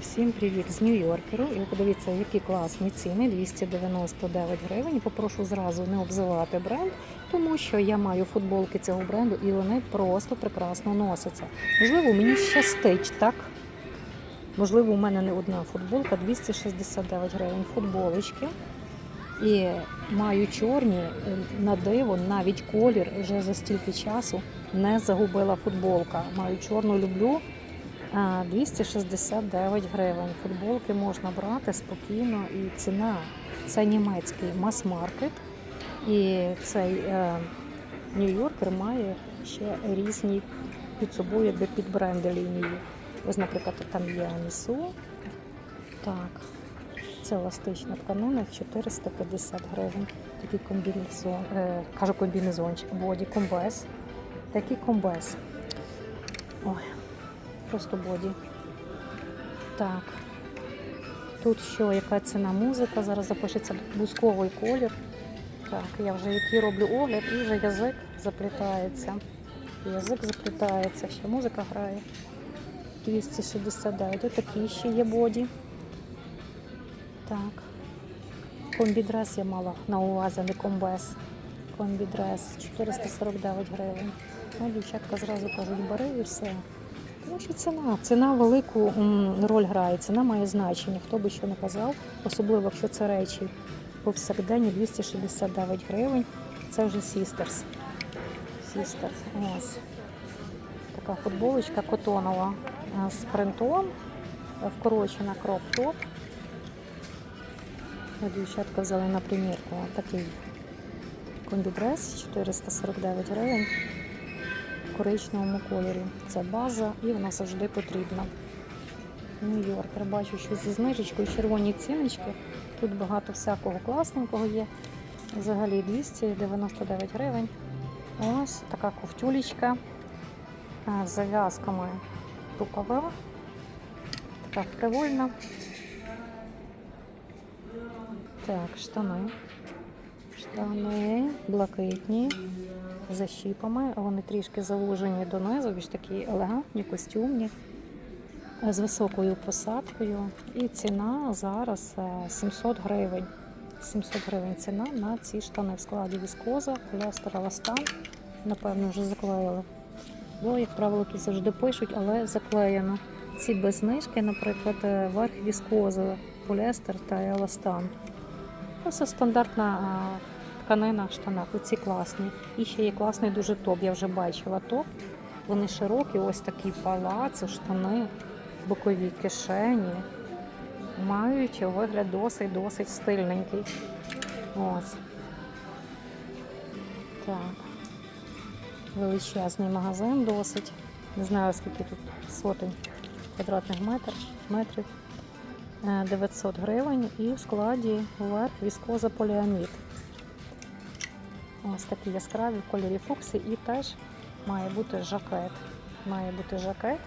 всім привіт з Нью-Йоркеру. І ви подивіться, які класні ціни 299 гривень. Попрошу зразу не обзивати бренд, тому що я маю футболки цього бренду і вони просто прекрасно носяться. Можливо, мені щастить, так? Можливо, у мене не одна футболка 269 гривень футболочки. І маю чорні е, на диво, навіть колір вже за стільки часу не загубила футболка. Маю чорну люблю. А, 269 гривень. Футболки можна брати спокійно і ціна. Це німецький мас-маркет. І цей е, Нью-Йоркер має ще різні під собою під бренди лінії. Ось, наприклад, там є Анісу. Так, це еластична тканина 450 гривень. Такий комбінезон, е, кажу комбінезончик, боді, комбез. Такий комбез. Ой, просто боді. Так. Тут що, яка ціна музика? Зараз запишеться бусковий колір. Так, я вже який роблю огляд і вже язик заплітається. Язик заплітається, ще музика грає. 269. Ось такі ще є боді. Так. Комбідрес я мала на увазі, не комбез. Комбідрес 449 гривень. Ну, дівчатка зразу кажуть, бери і все. Тому що ціна. Ціна велику роль грає, ціна має значення. Хто би що не казав, особливо якщо це речі повсякденні 269 гривень. Це вже Sisters. Sisters. Ось. Така футболочка котонова з принтом, е, вкорочена кроп-топ. Дівчатка взяли на примірку такий комбідрес 449 гривень коричневому кольорі. Це база і вона завжди потрібна. Нью-Йоркер бачу, що зі знижечкою червоні ціночки. Тут багато всякого класненького є. Взагалі 299 гривень. Ось така ковтюлечка з зав'язками рукава. Така привольна. Так, штани. Штани блакитні, за щіпами. Вони трішки завужені донизу, більш такі елегантні, костюмні, з високою посадкою. І ціна зараз е, 700 гривень. 700 гривень ціна на ці штани в складі віскоза, поліестер, еластан. Напевно, вже заклеїли. Бо, як правило, тут завжди пишуть, але заклеєно. Ці без знижки, наприклад, е, верх віскоза, поліестер та еластан. Це стандартна а, тканина в штанах. Оці класні. І ще є класний дуже топ. Я вже бачила топ. Вони широкі, ось такі палаци, штани, бокові кишені. Мають вигляд досить-досить стильненький. Ось. Так. Величезний магазин досить. Не знаю, скільки тут сотень квадратних метр, метрів. Е, 900 гривень і в складі верх віскоза поліамід. Ось такі яскраві в кольорі фуксі і теж має бути жакет. Має бути жакет.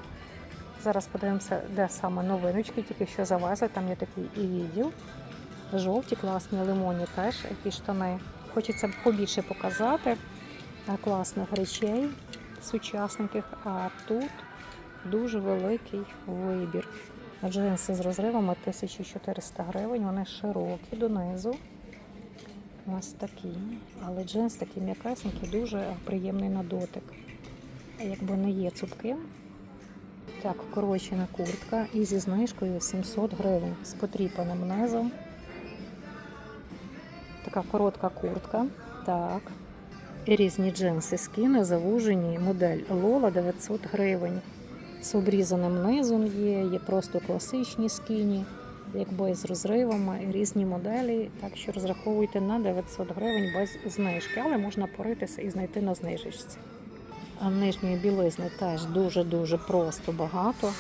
Зараз подивимося, де саме новиночки, тільки що завезли. Там є такий і відділ. Жовті, класні лимонні теж, які штани. Хочеться побільше показати е, класних речей сучасників, а тут дуже великий вибір. Джинси з розривами 1400 гривень, вони широкі донизу. Ось такі. Але джинс такий м'якесенький, дуже приємний на дотик. Якби не є цупким. Так, вкорочена куртка і зі знижкою 700 гривень з потріпаним низом. Така коротка куртка. Так. І різні джинси скіни завужені. Модель Лола 900 гривень з обрізаним низом є, є просто класичні скіні, якби з розривами, різні моделі. Так що розраховуйте на 900 гривень без знижки, але можна поритися і знайти на знижечці. А нижньої білизни теж дуже-дуже просто багато.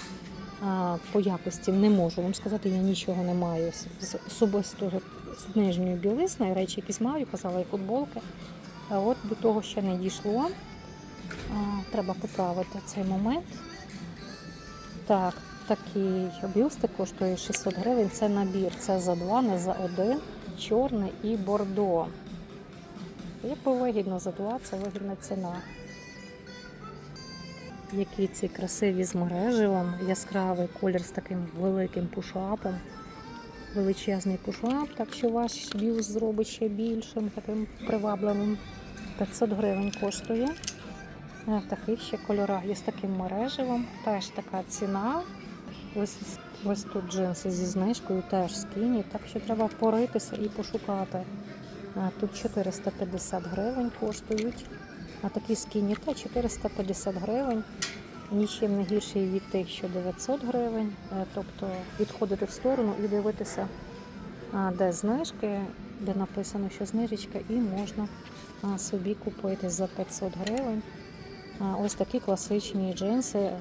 По якості не можу вам сказати, я нічого не маю з особисто з нижньої білизни. Речі якісь маю, казала і футболки. А от до того ще не дійшло. Треба поправити цей момент. Так, такий бюстик коштує 600 гривень. Це набір. Це за два, не за один. Чорний і бордо. Якби вигідно за два, це вигідна ціна. Які ці красиві з мереживом, яскравий колір з таким великим пушапом. Величезний пушап, так що ваш бюст зробить ще більшим, таким привабливим. 500 гривень коштує. Е, В таких ще кольорах є з таким мереживом. Теж така ціна. Ось, ось тут джинси зі знижкою, теж скіні, так що треба поритися і пошукати. Тут 450 гривень коштують. А такі скіні та 450 гривень. Нічим не гірший від тих, що 900 гривень. Е, Тобто відходити в сторону і дивитися, де знижки, де написано, що знижечка, і можна собі купити за 500 гривень. Ось такі класичні джинси.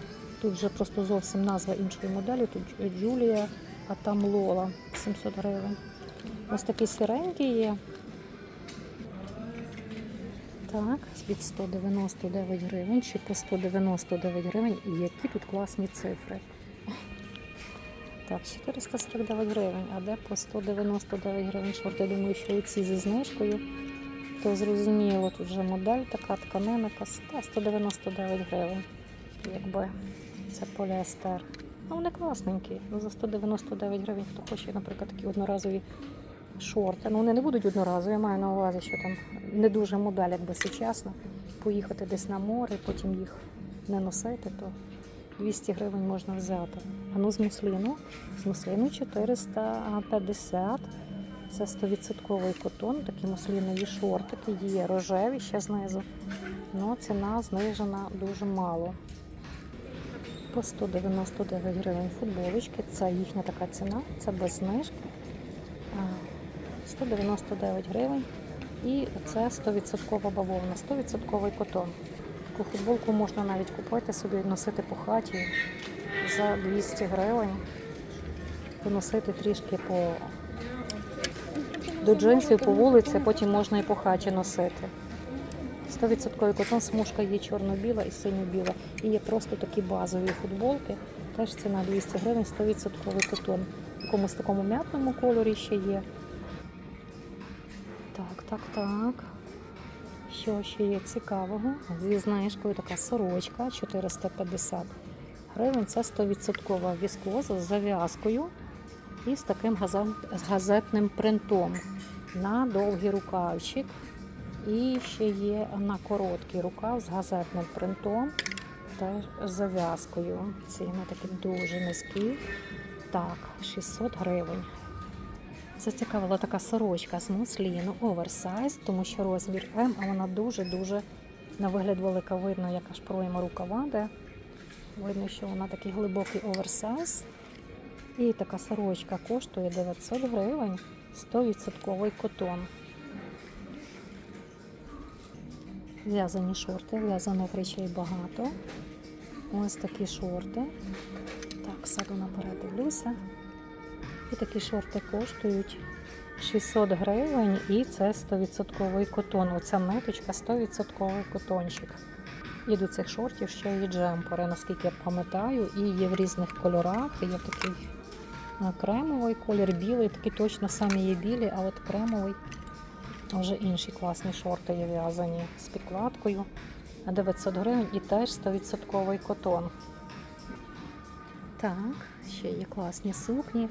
Тут вже просто зовсім назва іншої моделі. Тут Джулія, а там Лола 700 гривень. Ось такі сиренькі є. Так, від 199 гривень чи по 199 гривень. І які тут класні цифри. Так, 449 гривень, а де по 199 гривень шорти. Я думаю, що ці зі знижкою. То зрозуміло, тут вже модель така тканина, та 199 гривень. Якби це поліестер. А вони класненькі. Ну, за 199 гривень, хто хоче, наприклад, такі одноразові шорти. Ну, вони не будуть одноразові, я маю на увазі, що там не дуже модель, якби сучасна. Поїхати десь на море, потім їх не носити, то 200 гривень можна взяти. А ну з мусліну. З мусліну 450. Це 100% котон, такі муслінові шортики, є рожеві ще знизу. Ну, ціна знижена дуже мало. По 199 гривень футболочки. Це їхня така ціна, це без знижки. 199 гривень. І це 100% бавовна, 100% котон. Таку футболку можна навіть купити собі, носити по хаті за 200 гривень. Поносити трішки по до джинсів по вулиці, потім можна і по хаті носити. 100% котон смужка є чорно-біла і синьо-біла. І є просто такі базові футболки. Теж ціна 200 гривень, 100% котон. В якомусь такому м'ятному кольорі ще є. Так, так, так. Що ще є цікавого? Зі знижкою така сорочка 450 гривень. Це 100% віскоза з зав'язкою і з таким газетним принтом на довгий рукавчик. І ще є на короткий рукав з газетним принтом та зав'язкою. Ціни такі дуже низькі. Так, 600 гривень. Зацікавила така сорочка з мусліну, оверсайз, тому що розмір М, а вона дуже-дуже на вигляд велика. Видно, як аж пройма рукава, де видно, що вона такий глибокий оверсайз. І така сорочка коштує 900 гривень, 100% котон. В'язані шорти, в'язаних речей багато. Ось такі шорти. Так, саду наперед дивлюся. І такі шорти коштують 600 гривень, і це 100% котон. Оця ниточка 100% котончик. І до цих шортів ще є джемпери, наскільки я пам'ятаю, і є в різних кольорах. Є такий е, кремовий колір, білий, такі точно самі є білі, а от кремовий вже інші класні шорти є в'язані з підкладкою. 900 гривень і теж 100% котон. Так, ще є класні сукні.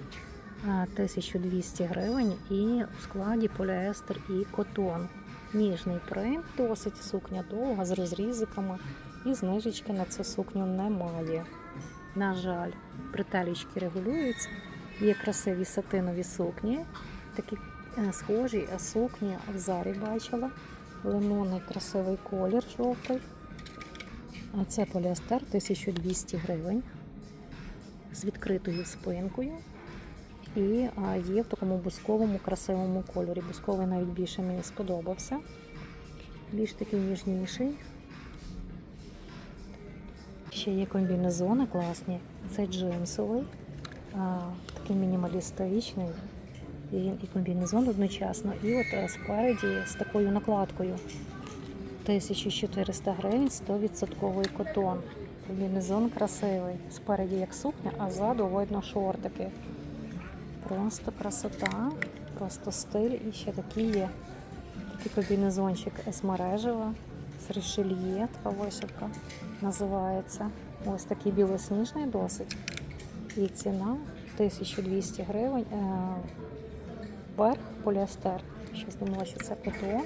1200 гривень і у складі поліестер і котон. Ніжний принт, досить сукня довга з розрізиками. І знижечки на цю сукню немає. На жаль, бретелечки регулюються. Є красиві сатинові сукні, такі схожі е, сукні в зарі бачила. Лимонний красивий колір жовтий. А це поліестер 1200 гривень з відкритою спинкою. І є в такому бусковому красивому кольорі. Бусковий навіть більше мені сподобався. Більш такий ніжніший. Ще є комбінезони класні. Це джинсовий, такий мінімалістичний. І і комбінезон одночасно. І от е, спереді з такою накладкою. 1400 гривень, 100% котон. Комбінезон красивий. Спереді як сукня, а ззаду видно шортики. Просто красота, просто стиль. І ще такий є такий комбінезончик з мережева, з рішельє, така вишивка називається. Ось такий білосніжний досить. І ціна 1200 гривень. Верх поліестер. Щось думала, що це котон.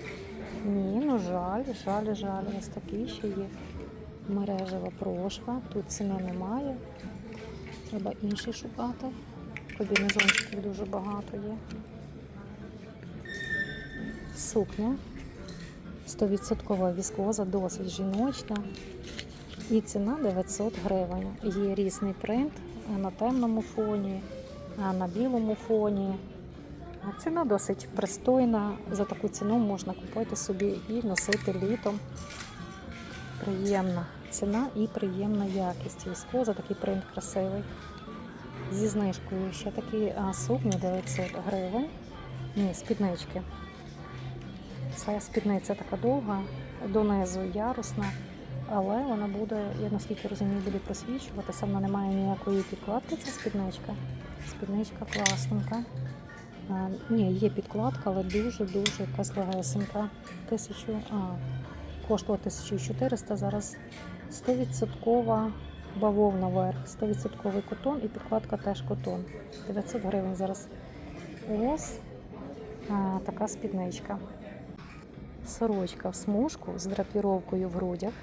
Ні, ну жаль, жаль, жаль. Ось такий ще є. Мережева прошва. Тут ціни немає. Треба інший шукати. Комбінезончиків дуже багато є. Сукня. 100% віскоза, досить жіночна. І ціна 900 гривень. Є різний принт на темному фоні, на білому фоні. Ціна досить пристойна. За таку ціну можна купити собі і носити літом. Приємна ціна і приємна якість. Віскоза, такий принт красивий. Зі знижкою ще такі сукні 900 гривень. Ні, спіднички. Це спідниця така довга, донизу ярусна, але вона буде, я наскільки розумію, буде просвічуватися. Вона не має ніякої підкладки, ця спідничка. Спідничка класненька. Ні, є підкладка, але дуже-дуже якась легесенька. Тисячу, а, коштувала 1400, зараз 100% бавовна верх, 100% котон і підкладка теж котон. 900 гривень зараз. Ось а, така спідничка. Сорочка в смужку з драпіровкою в грудях.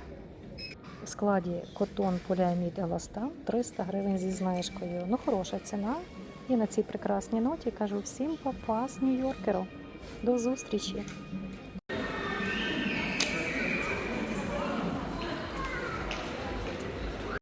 В складі котон поліамід еластан 300 гривень зі знижкою. Ну, хороша ціна. І на цій прекрасній ноті кажу всім папа з Нью-Йоркеру. До зустрічі!